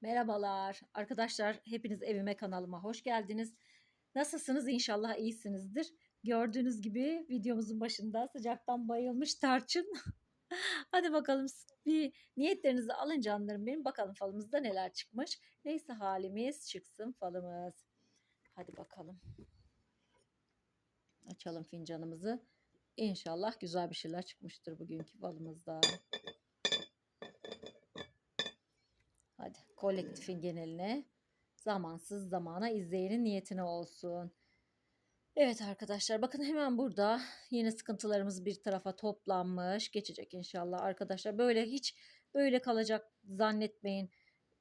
Merhabalar arkadaşlar hepiniz evime kanalıma hoş geldiniz. Nasılsınız İnşallah iyisinizdir. Gördüğünüz gibi videomuzun başında sıcaktan bayılmış tarçın. Hadi bakalım bir niyetlerinizi alın canlarım benim bakalım falımızda neler çıkmış. Neyse halimiz çıksın falımız. Hadi bakalım. Açalım fincanımızı. İnşallah güzel bir şeyler çıkmıştır bugünkü falımızda. Hadi kolektifin geneline zamansız zamana izleyenin niyetine olsun. Evet arkadaşlar bakın hemen burada yine sıkıntılarımız bir tarafa toplanmış. Geçecek inşallah arkadaşlar. Böyle hiç böyle kalacak zannetmeyin.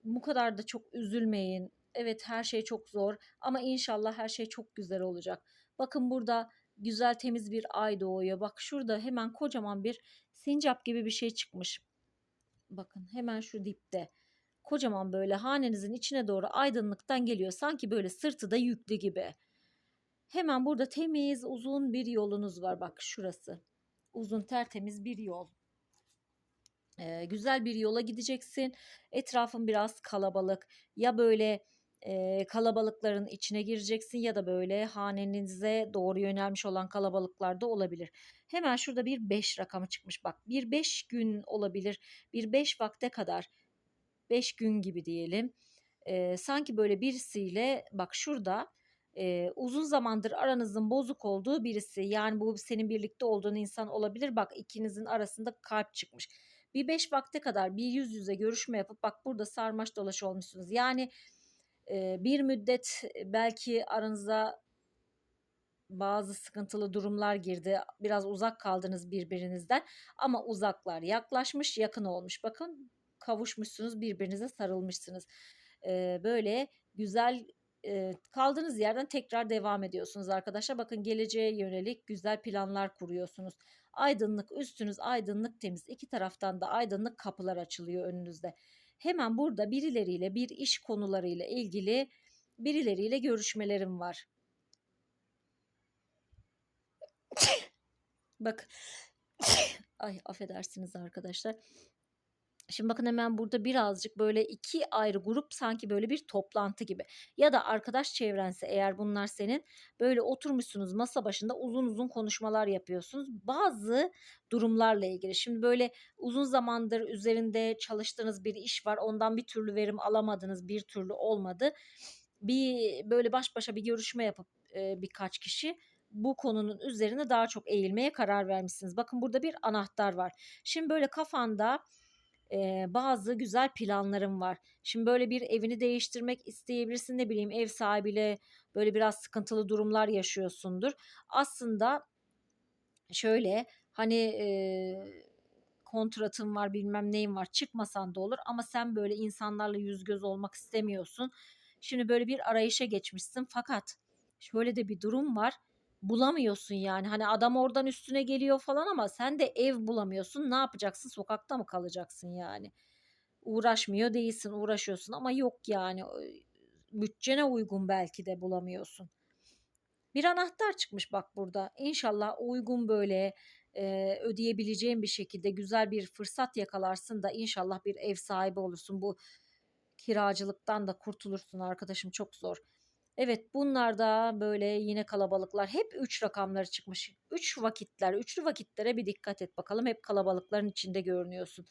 Bu kadar da çok üzülmeyin. Evet her şey çok zor ama inşallah her şey çok güzel olacak. Bakın burada güzel temiz bir ay doğuyor. Bak şurada hemen kocaman bir sincap gibi bir şey çıkmış. Bakın hemen şu dipte kocaman böyle hanenizin içine doğru aydınlıktan geliyor. Sanki böyle sırtı da yüklü gibi. Hemen burada temiz uzun bir yolunuz var. Bak şurası. Uzun tertemiz bir yol. Ee, güzel bir yola gideceksin. Etrafın biraz kalabalık. Ya böyle e, kalabalıkların içine gireceksin ya da böyle hanenize doğru yönelmiş olan kalabalıklar da olabilir. Hemen şurada bir 5 rakamı çıkmış bak. Bir 5 gün olabilir. Bir 5 vakte kadar 5 gün gibi diyelim. E, sanki böyle birisiyle bak şurada e, uzun zamandır aranızın bozuk olduğu birisi yani bu senin birlikte olduğun insan olabilir. Bak ikinizin arasında kalp çıkmış. Bir 5 vakte kadar bir yüz yüze görüşme yapıp bak burada sarmaş dolaş olmuşsunuz. Yani e, bir müddet belki aranıza bazı sıkıntılı durumlar girdi. Biraz uzak kaldınız birbirinizden ama uzaklar yaklaşmış, yakın olmuş. Bakın kavuşmuşsunuz, birbirinize sarılmışsınız. Ee, böyle güzel e, kaldığınız yerden tekrar devam ediyorsunuz arkadaşlar. Bakın geleceğe yönelik güzel planlar kuruyorsunuz. Aydınlık üstünüz aydınlık temiz. İki taraftan da aydınlık kapılar açılıyor önünüzde. Hemen burada birileriyle bir iş konularıyla ilgili birileriyle görüşmelerim var. Bak ay affedersiniz arkadaşlar. Şimdi bakın hemen burada birazcık böyle iki ayrı grup sanki böyle bir toplantı gibi. Ya da arkadaş çevrense eğer bunlar senin böyle oturmuşsunuz masa başında uzun uzun konuşmalar yapıyorsunuz. Bazı durumlarla ilgili. Şimdi böyle uzun zamandır üzerinde çalıştığınız bir iş var. Ondan bir türlü verim alamadınız, bir türlü olmadı. Bir böyle baş başa bir görüşme yapıp e, birkaç kişi bu konunun üzerine daha çok eğilmeye karar vermişsiniz. Bakın burada bir anahtar var. Şimdi böyle kafanda e, bazı güzel planlarım var. Şimdi böyle bir evini değiştirmek isteyebilirsin ne bileyim ev sahibiyle böyle biraz sıkıntılı durumlar yaşıyorsundur. Aslında şöyle hani e, kontratın var bilmem neyin var çıkmasan da olur ama sen böyle insanlarla yüz göz olmak istemiyorsun. Şimdi böyle bir arayışa geçmişsin fakat şöyle de bir durum var bulamıyorsun yani. Hani adam oradan üstüne geliyor falan ama sen de ev bulamıyorsun. Ne yapacaksın? Sokakta mı kalacaksın yani? Uğraşmıyor değilsin, uğraşıyorsun ama yok yani. Bütçene uygun belki de bulamıyorsun. Bir anahtar çıkmış bak burada. İnşallah uygun böyle e, ödeyebileceğin bir şekilde güzel bir fırsat yakalarsın da inşallah bir ev sahibi olursun. Bu kiracılıktan da kurtulursun arkadaşım çok zor. Evet bunlar da böyle yine kalabalıklar. Hep 3 rakamları çıkmış. 3 vakitler, üçlü vakitlere bir dikkat et bakalım. Hep kalabalıkların içinde görünüyorsun.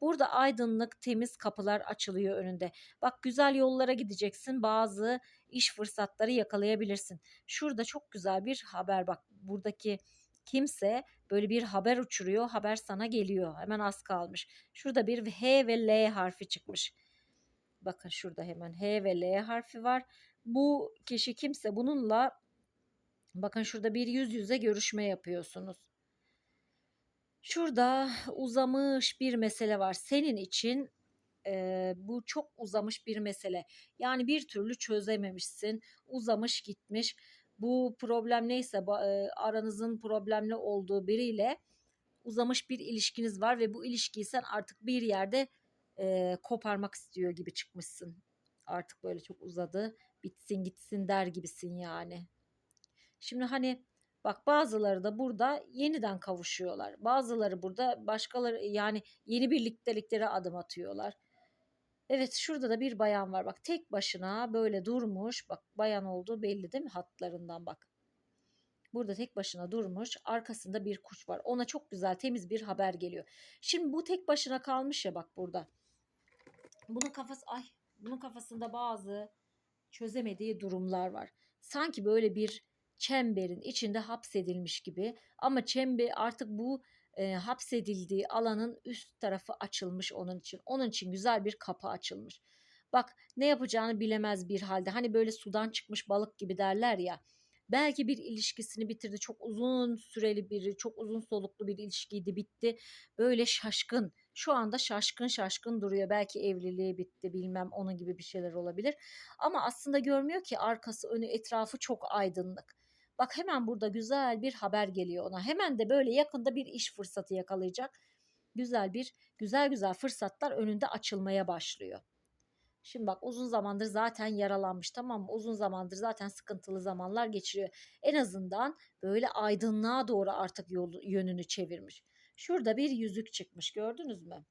Burada aydınlık, temiz kapılar açılıyor önünde. Bak güzel yollara gideceksin. Bazı iş fırsatları yakalayabilirsin. Şurada çok güzel bir haber bak. Buradaki kimse böyle bir haber uçuruyor. Haber sana geliyor. Hemen az kalmış. Şurada bir H ve L harfi çıkmış. Bakın şurada hemen H ve L harfi var bu kişi kimse bununla bakın şurada bir yüz yüze görüşme yapıyorsunuz. Şurada uzamış bir mesele var. Senin için e, bu çok uzamış bir mesele. Yani bir türlü çözememişsin. Uzamış gitmiş. Bu problem neyse e, aranızın problemli olduğu biriyle uzamış bir ilişkiniz var ve bu ilişkiyi sen artık bir yerde e, koparmak istiyor gibi çıkmışsın. Artık böyle çok uzadı bitsin gitsin der gibisin yani. Şimdi hani bak bazıları da burada yeniden kavuşuyorlar. Bazıları burada başkaları yani yeni birlikteliklere adım atıyorlar. Evet şurada da bir bayan var. Bak tek başına böyle durmuş. Bak bayan olduğu belli değil mi hatlarından bak. Burada tek başına durmuş. Arkasında bir kuş var. Ona çok güzel temiz bir haber geliyor. Şimdi bu tek başına kalmış ya bak burada. Bunun kafası ay bunun kafasında bazı çözemediği durumlar var. Sanki böyle bir çemberin içinde hapsedilmiş gibi ama çember artık bu e, hapsedildiği alanın üst tarafı açılmış onun için. Onun için güzel bir kapı açılmış. Bak ne yapacağını bilemez bir halde. Hani böyle sudan çıkmış balık gibi derler ya. Belki bir ilişkisini bitirdi. Çok uzun süreli bir, çok uzun soluklu bir ilişkiydi, bitti. Böyle şaşkın. Şu anda şaşkın şaşkın duruyor. Belki evliliği bitti, bilmem onun gibi bir şeyler olabilir. Ama aslında görmüyor ki arkası, önü, etrafı çok aydınlık. Bak hemen burada güzel bir haber geliyor ona. Hemen de böyle yakında bir iş fırsatı yakalayacak. Güzel bir güzel güzel fırsatlar önünde açılmaya başlıyor. Şimdi bak uzun zamandır zaten yaralanmış tamam mı? Uzun zamandır zaten sıkıntılı zamanlar geçiriyor. En azından böyle aydınlığa doğru artık yolu, yönünü çevirmiş. Şurada bir yüzük çıkmış gördünüz mü?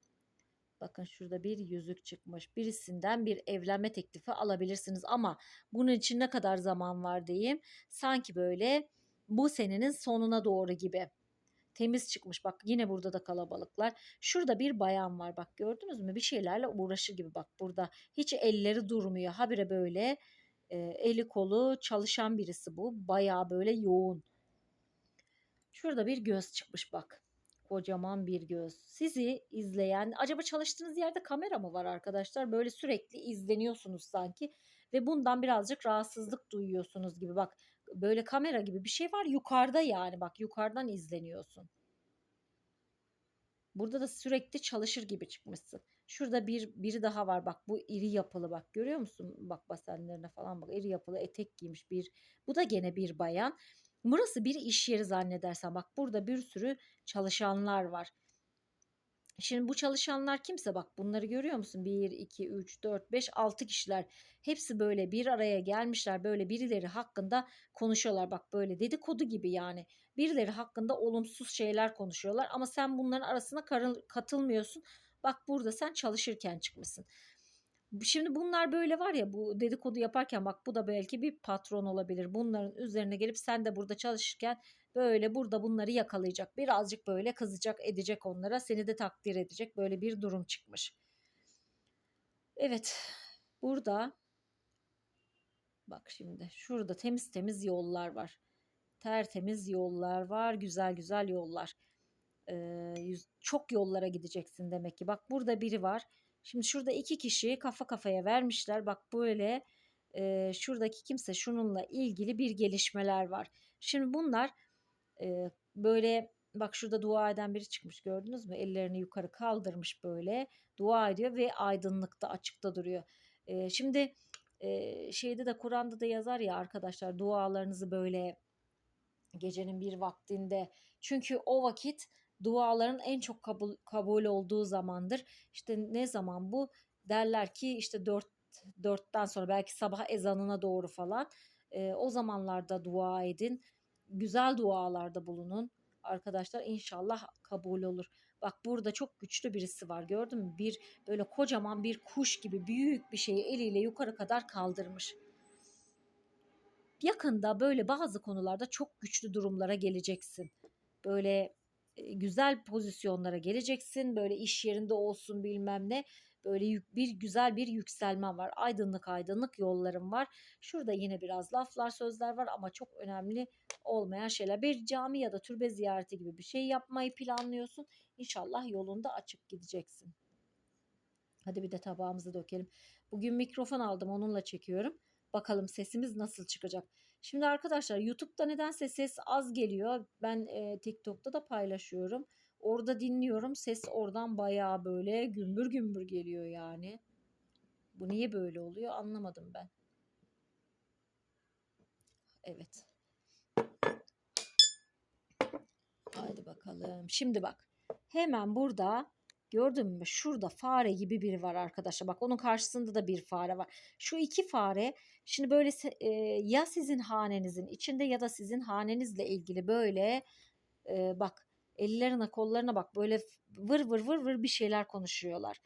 Bakın şurada bir yüzük çıkmış. Birisinden bir evlenme teklifi alabilirsiniz ama bunun için ne kadar zaman var diyeyim. Sanki böyle bu senenin sonuna doğru gibi. Temiz çıkmış bak yine burada da kalabalıklar. Şurada bir bayan var bak gördünüz mü? Bir şeylerle uğraşır gibi bak burada. Hiç elleri durmuyor. Habire böyle e, eli kolu çalışan birisi bu. Bayağı böyle yoğun. Şurada bir göz çıkmış bak. Kocaman bir göz. Sizi izleyen, acaba çalıştığınız yerde kamera mı var arkadaşlar? Böyle sürekli izleniyorsunuz sanki ve bundan birazcık rahatsızlık duyuyorsunuz gibi. Bak böyle kamera gibi bir şey var yukarıda yani bak yukarıdan izleniyorsun. Burada da sürekli çalışır gibi çıkmışsın. Şurada bir biri daha var bak bu iri yapılı bak görüyor musun? Bak basenlerine falan bak iri yapılı etek giymiş bir. Bu da gene bir bayan. Burası bir iş yeri zannedersen bak burada bir sürü çalışanlar var. Şimdi bu çalışanlar kimse bak bunları görüyor musun? 1, 2, 3, 4, 5, 6 kişiler. Hepsi böyle bir araya gelmişler. Böyle birileri hakkında konuşuyorlar. Bak böyle dedikodu gibi yani. Birileri hakkında olumsuz şeyler konuşuyorlar. Ama sen bunların arasına katılmıyorsun. Bak burada sen çalışırken çıkmışsın. Şimdi bunlar böyle var ya bu dedikodu yaparken bak bu da belki bir patron olabilir. Bunların üzerine gelip sen de burada çalışırken böyle burada bunları yakalayacak. Birazcık böyle kızacak edecek onlara seni de takdir edecek böyle bir durum çıkmış. Evet burada bak şimdi şurada temiz temiz yollar var. Tertemiz yollar var güzel güzel yollar. Ee, çok yollara gideceksin demek ki. Bak burada biri var Şimdi şurada iki kişi kafa kafaya vermişler. Bak böyle e, şuradaki kimse şununla ilgili bir gelişmeler var. Şimdi bunlar e, böyle bak şurada dua eden biri çıkmış gördünüz mü? Ellerini yukarı kaldırmış böyle dua ediyor ve aydınlıkta açıkta duruyor. E, şimdi e, şeyde de Kur'an'da da yazar ya arkadaşlar dualarınızı böyle gecenin bir vaktinde çünkü o vakit duaların en çok kabul, kabul olduğu zamandır. İşte ne zaman bu? Derler ki işte dört, dörtten sonra belki sabah ezanına doğru falan. E, o zamanlarda dua edin. Güzel dualarda bulunun. Arkadaşlar inşallah kabul olur. Bak burada çok güçlü birisi var gördün mü? Bir böyle kocaman bir kuş gibi büyük bir şeyi eliyle yukarı kadar kaldırmış. Yakında böyle bazı konularda çok güçlü durumlara geleceksin. Böyle güzel pozisyonlara geleceksin. Böyle iş yerinde olsun bilmem ne. Böyle bir güzel bir yükselme var. Aydınlık aydınlık yollarım var. Şurada yine biraz laflar sözler var ama çok önemli olmayan şeyler. Bir cami ya da türbe ziyareti gibi bir şey yapmayı planlıyorsun. İnşallah yolunda açık gideceksin. Hadi bir de tabağımızı dökelim. Bugün mikrofon aldım onunla çekiyorum. Bakalım sesimiz nasıl çıkacak. Şimdi arkadaşlar YouTube'da nedense ses az geliyor. Ben e, TikTok'ta da paylaşıyorum. Orada dinliyorum. Ses oradan bayağı böyle gümbür gümbür geliyor yani. Bu niye böyle oluyor anlamadım ben. Evet. Haydi bakalım. Şimdi bak. Hemen burada Gördün mü? Şurada fare gibi biri var arkadaşlar. Bak onun karşısında da bir fare var. Şu iki fare şimdi böyle e, ya sizin hanenizin içinde ya da sizin hanenizle ilgili böyle e, bak ellerine kollarına bak böyle vır vır vır vır bir şeyler konuşuyorlar.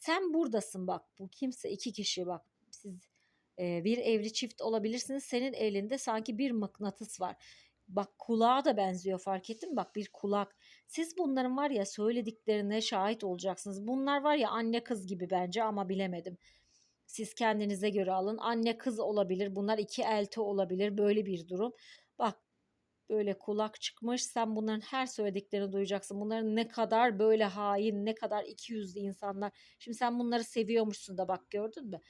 Sen buradasın bak. Bu kimse iki kişi bak. Siz e, bir evli çift olabilirsiniz. Senin elinde sanki bir mıknatıs var. Bak kulağa da benziyor fark ettin mi? Bak bir kulak. Siz bunların var ya söylediklerine şahit olacaksınız. Bunlar var ya anne kız gibi bence ama bilemedim. Siz kendinize göre alın. Anne kız olabilir. Bunlar iki elti olabilir. Böyle bir durum. Bak böyle kulak çıkmış. Sen bunların her söylediklerini duyacaksın. Bunların ne kadar böyle hain, ne kadar ikiyüzlü insanlar. Şimdi sen bunları seviyormuşsun da bak gördün mü?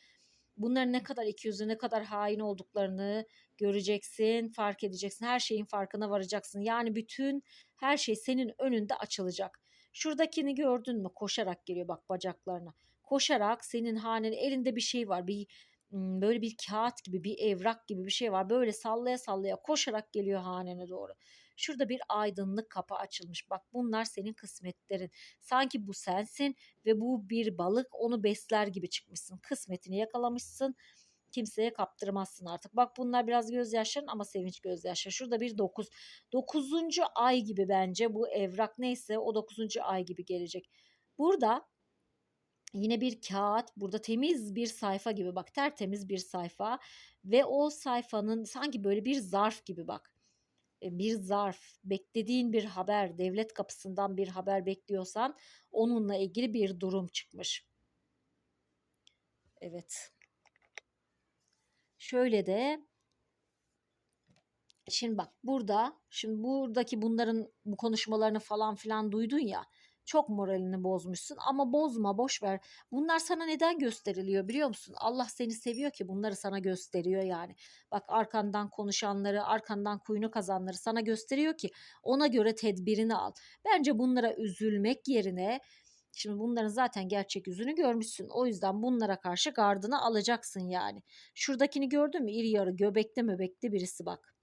Bunların ne kadar ikiyüzlü, ne kadar hain olduklarını göreceksin, fark edeceksin. Her şeyin farkına varacaksın. Yani bütün her şey senin önünde açılacak. Şuradakini gördün mü? Koşarak geliyor bak bacaklarına. Koşarak senin hanen elinde bir şey var. Bir böyle bir kağıt gibi, bir evrak gibi bir şey var. Böyle sallaya sallaya koşarak geliyor hanene doğru. Şurada bir aydınlık kapı açılmış. Bak bunlar senin kısmetlerin. Sanki bu sensin ve bu bir balık onu besler gibi çıkmışsın. Kısmetini yakalamışsın. Kimseye kaptırmazsın artık. Bak bunlar biraz gözyaşların ama sevinç gözyaşları. Şurada bir dokuz. Dokuzuncu ay gibi bence bu evrak neyse o dokuzuncu ay gibi gelecek. Burada yine bir kağıt burada temiz bir sayfa gibi bak tertemiz bir sayfa ve o sayfanın sanki böyle bir zarf gibi bak e, bir zarf, beklediğin bir haber, devlet kapısından bir haber bekliyorsan onunla ilgili bir durum çıkmış. Evet. Şöyle de şimdi bak burada şimdi buradaki bunların bu konuşmalarını falan filan duydun ya çok moralini bozmuşsun ama bozma boş ver. Bunlar sana neden gösteriliyor biliyor musun? Allah seni seviyor ki bunları sana gösteriyor yani. Bak arkandan konuşanları, arkandan kuyunu kazanları sana gösteriyor ki ona göre tedbirini al. Bence bunlara üzülmek yerine Şimdi bunların zaten gerçek yüzünü görmüşsün. O yüzden bunlara karşı gardını alacaksın yani. Şuradakini gördün mü? İri yarı göbekli möbekli birisi bak.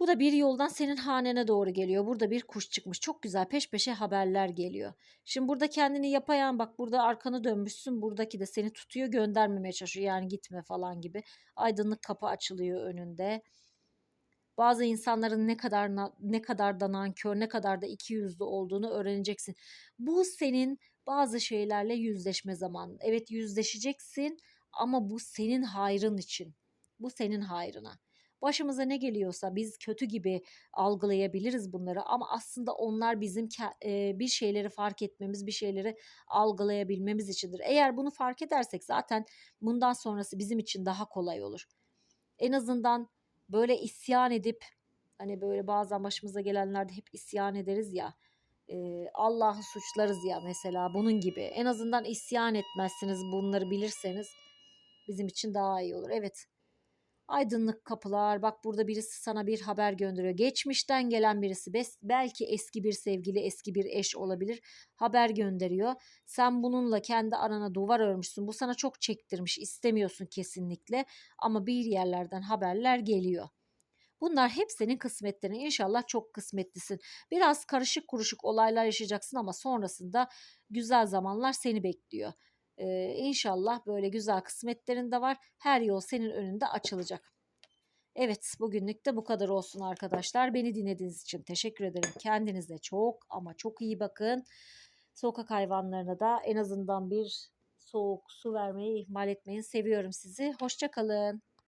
Bu da bir yoldan senin hanene doğru geliyor. Burada bir kuş çıkmış. Çok güzel peş peşe haberler geliyor. Şimdi burada kendini yapayan bak burada arkanı dönmüşsün. Buradaki de seni tutuyor göndermemeye çalışıyor. Yani gitme falan gibi. Aydınlık kapı açılıyor önünde. Bazı insanların ne kadar ne kadar da nankör, ne kadar da iki yüzlü olduğunu öğreneceksin. Bu senin bazı şeylerle yüzleşme zamanı. Evet yüzleşeceksin ama bu senin hayrın için. Bu senin hayrına. Başımıza ne geliyorsa biz kötü gibi algılayabiliriz bunları ama aslında onlar bizim bir şeyleri fark etmemiz, bir şeyleri algılayabilmemiz içindir. Eğer bunu fark edersek zaten bundan sonrası bizim için daha kolay olur. En azından böyle isyan edip hani böyle bazen başımıza gelenlerde hep isyan ederiz ya. Allah'ı suçlarız ya mesela bunun gibi. En azından isyan etmezsiniz bunları bilirseniz bizim için daha iyi olur. Evet Aydınlık kapılar. Bak burada birisi sana bir haber gönderiyor. Geçmişten gelen birisi. Belki eski bir sevgili, eski bir eş olabilir. Haber gönderiyor. Sen bununla kendi arana duvar örmüşsün. Bu sana çok çektirmiş. istemiyorsun kesinlikle. Ama bir yerlerden haberler geliyor. Bunlar hep senin kısmetlerin. İnşallah çok kısmetlisin. Biraz karışık kuruşuk olaylar yaşayacaksın ama sonrasında güzel zamanlar seni bekliyor. Ee, inşallah böyle güzel kısmetlerin de var. Her yol senin önünde açılacak. Evet bugünlük de bu kadar olsun arkadaşlar. Beni dinlediğiniz için teşekkür ederim. Kendinize çok ama çok iyi bakın. Sokak hayvanlarına da en azından bir soğuk su vermeyi ihmal etmeyin. Seviyorum sizi. Hoşçakalın.